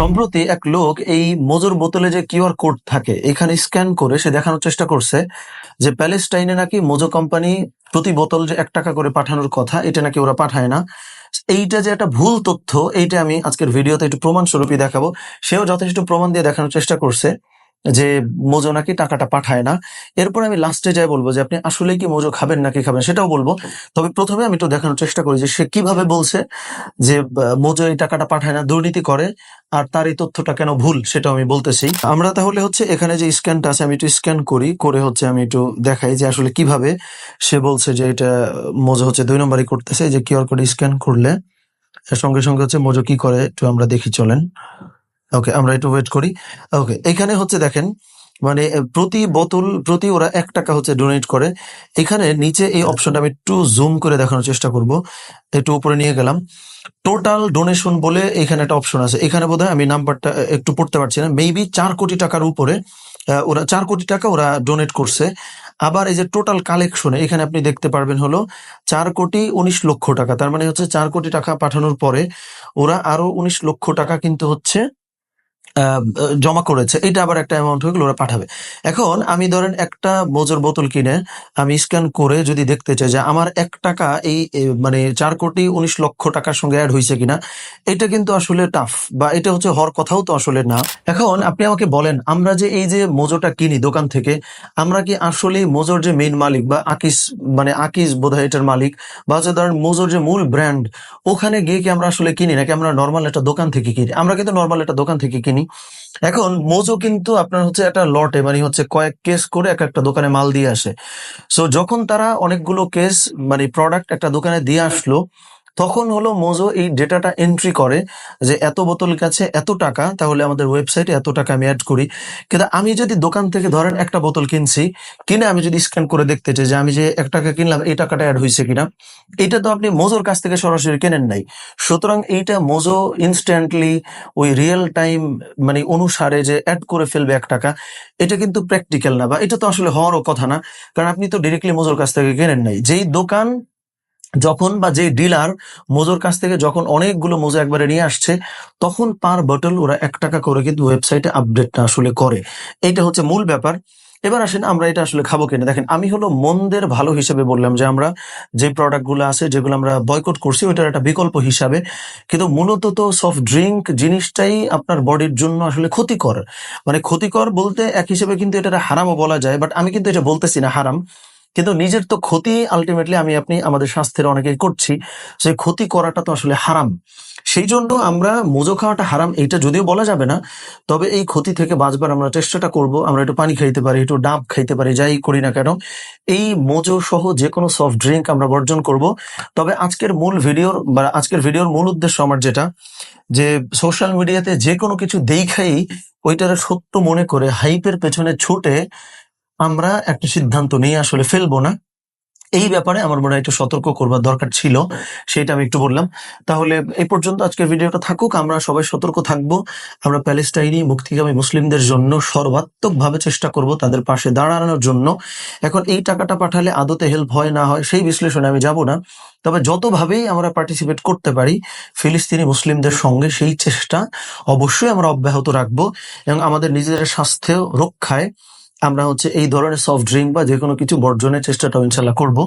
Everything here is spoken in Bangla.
সম্প্রতি এক লোক এই মজুর বোতলে যে কিউআর কোড থাকে, এখানে স্ক্যান করে সে দেখানোর চেষ্টা করছে যে প্যালেস্টাইনে নাকি মোজো কোম্পানি প্রতি বোতল যে এক টাকা করে পাঠানোর কথা, এটা নাকি ওরা পাঠায় না। এইটা যে একটা ভুল তথ্য, এইটা আমি আজকের ভিডিওতে একটু প্রমাণ স্বরূপই দেখাবো। সেও যথেষ্ট প্রমাণ দিয়ে দেখানোর চেষ্টা করছে। যে মোজো নাকি টাকাটা পাঠায় না। এরপর আমি লাস্টে যাই বলব যে আপনি আসলে কি মোজো খাবেন নাকি খাবেন সেটাও বলব। তবে প্রথমে আমি একটু দেখানোর চেষ্টা করি যে সে কীভাবে বলছে যে, মোজো এই টাকাটা পাঠায় না, দুর্নীতি করে, আর তার এই তথ্যটা কেন ভুল সেটাও আমি বলতেছি। আমরা তাহলে হচ্ছে এখানে যে স্ক্যানটা আছে, আমি একটু স্ক্যান করি, করে হচ্ছে আমি একটু দেখাই যে আসলে কীভাবে সে বলছে যে এটা মোজো হচ্ছে দুই নম্বরই করতেছে যে কিউআর কোড স্ক্যান করলে সঙ্গে সঙ্গে হচ্ছে মোজো কি করে, একটু আমরা দেখি, চলেন। ওকে আমরা একটু ওয়েট করি। ওকে এখানে হচ্ছে দেখেন মানে প্রতি বোতল, প্রতি ওরা এক টাকা হচ্ছে ডোনেট করে। এখানে নিচে এই অপশনটা আমি একটু জুম করে দেখানোর চেষ্টা করব। একটু উপরে নিয়ে গেলাম। টোটাল ডোনেশন বলে এখানে একটা অপশন আছে। এখানে বোধহয় আমি নাম্বারটা একটু পড়তে পারছি না। মেবি চার কোটি টাকার উপরে ওরা, চার কোটি টাকা ওরা ডোনেট করছে। আবার এই যে টোটাল কালেকশনে এখানে আপনি দেখতে পারবেন হলো, চার কোটি উনিশ লক্ষ টাকা। তার মানে হচ্ছে চার কোটি টাকা পাঠানোর পরে ওরা আরও উনিশ লক্ষ টাকা কিন্তু হচ্ছে জমা করেছে, এটা আবার একটা অ্যামাউন্ট হয়ে গেলে, ওরা পাঠাবে। এখন আমি ধরেন একটা মোজোর বোতল কিনে আমি স্ক্যান করে যদি দেখতে চাই যে আমার এক টাকা এই মানে চার কোটি উনিশ লক্ষ টাকার সঙ্গে অ্যাড হয়েছে কিনা, এটা কিন্তু আসলে টাফ বা এটা হচ্ছে হওয়ার কথাও তো আসলে না। এখন আপনি আমাকে বলেন, আমরা যে এই যে মোজোটা কিনি দোকান থেকে, আমরা কি আসলে মোজোর যে মেইন মালিক বা আকিস মানে আকিস বোধহয় এটার মালিক বা হচ্ছে ধরেন মোজোর যে মূল ব্র্যান্ড ওখানে গিয়ে কি আমরা আসলে কিনি নাকি আমরা নর্মাল একটা দোকান থেকে কিনি? আমরা কিন্তু নর্মাল একটা দোকান থেকে কিনি এখন মোজো কিন্তু আপনার হচ্ছে একটা লটে মানে হচ্ছে কয়েক কেস করে এক একটা দোকানে মাল দিয়ে আসে। সো যখন তারা অনেকগুলো কেস মানে প্রোডাক্ট একটা দোকানে দিয়ে আসলো তখন হলো মোজো এই ডেটাটা এন্ট্রি করে যে এত বোতল কাছে এত টাকা, তাহলে আমাদের ওয়েবসাইটে এত টাকা আমি অ্যাড করি। কিন্তু আমি যদি দোকান থেকে ধরেন একটা বোতল কিনছি, কিনে আমি যদি স্ক্যান করে দেখতে চাই যে আমি যে এক টাকা কিনলাম, এই টাকাটা অ্যাড হয়েছে কিনা, এটা তো আপনি মোজোর কাছ থেকে সরাসরি কেনেন নাই। সুতরাং এইটা মোজো ইনস্ট্যান্টলি ওই রিয়েল টাইম মানে অনুসারে যে অ্যাড করে ফেলবে এক টাকা, এটা কিন্তু প্র্যাকটিক্যাল না বা এটা তো আসলে হওয়ারও কথা না। কারণ আপনি তো ডিরেক্টলি মোজোর কাছ থেকে কেনেন নাই। যেই দোকান যখন বা যে ডিলার মোজোর কাছ থেকে যখন অনেকগুলো মোজো একবারে নিয়ে আসছে, তখন পার বটল ওরা এক টাকা করে কিন্তু ওয়েবসাইটে আপডেটটা আসলে করে। এইটা হচ্ছে মূল ব্যাপার। এবার আসেন আমরা এটা আসলে খাব কিনা। দেখেন, আমি হলো মন্দের ভালো হিসেবে বললাম যে আমরা যে প্রোডাক্টগুলো আছে, যেগুলো আমরা বয়কট করছি, ওইটার একটা বিকল্প হিসাবে। কিন্তু মূলত তো সফট ড্রিঙ্ক জিনিসটাই আপনার বডির জন্য আসলে ক্ষতিকর। মানে ক্ষতিকর বলতে এক হিসেবে কিন্তু এটা হারামও বলা যায় বাট আমি কিন্তু এটা বলতেছি না হারাম। কিন্তু নিজের তো ক্ষতি আলটিমেটলি আমি, আপনি আমাদের স্বাস্থ্যের অনেকেই করছি সেই ক্ষতি করাটা তো আসলে হারাম। সেই জন্য আমরা মোজো খাওয়াটা হারাম, এইটা যদিও বলা যাবে না, তবে এই ক্ষতি থেকে বাঁচবার আমরা চেষ্টাটা করব, আমরা একটু পানি খাইতে পারি, একটু ডাব খাইতে পারি, যাই করি না কেন, এই মোজো সহ যে কোনো সফট ড্রিঙ্ক আমরা বর্জন করব। তবে আজকের মূল ভিডিওর, বা আজকের ভিডিওর মূল উদ্দেশ্য আমার যেটা, যে সোশ্যাল মিডিয়াতে যে কোনো কিছু দেখাই, ওইটার সত্য মনে করে হাইপের পেছনে ছুটে আমরা একটা সিদ্ধান্ত নিয়ে আসলে ফেলব না। এই ব্যাপারে আমার মনে হয় একটু সতর্ক করবার দরকার ছিল, সেটা আমি একটু বললাম। তাহলে এই পর্যন্ত আজকের ভিডিওটা থাকুক, আমরা সবাই সতর্ক থাকব। আমরা প্যালেস্টাইনি মুক্তিকামী মুসলিমদের জন্য সর্বাত্মক ভাবে চেষ্টা করব তাদের পাশে দাঁড়ানোর জন্য। এখন এই টাকাটা পাঠালে আদতে হেল্প হয় না হয় সেই বিশ্লেষণে আমি যাব না। তবে যতভাবেই আমরা পার্টিসিপেট করতে পারি, ফিলিস্তিনি মুসলিমদের সঙ্গে সেই চেষ্টা অবশ্যই আমরা অব্যাহত রাখব এবং আমাদের নিজেদের স্বাস্থ্য রক্ষায় আমরা হচ্ছে এই ধরনের সফট ড্রিঙ্ক বা যে কোনো কিছু বর্জনের চেষ্টাটাও ইনশাল্লাহ করব।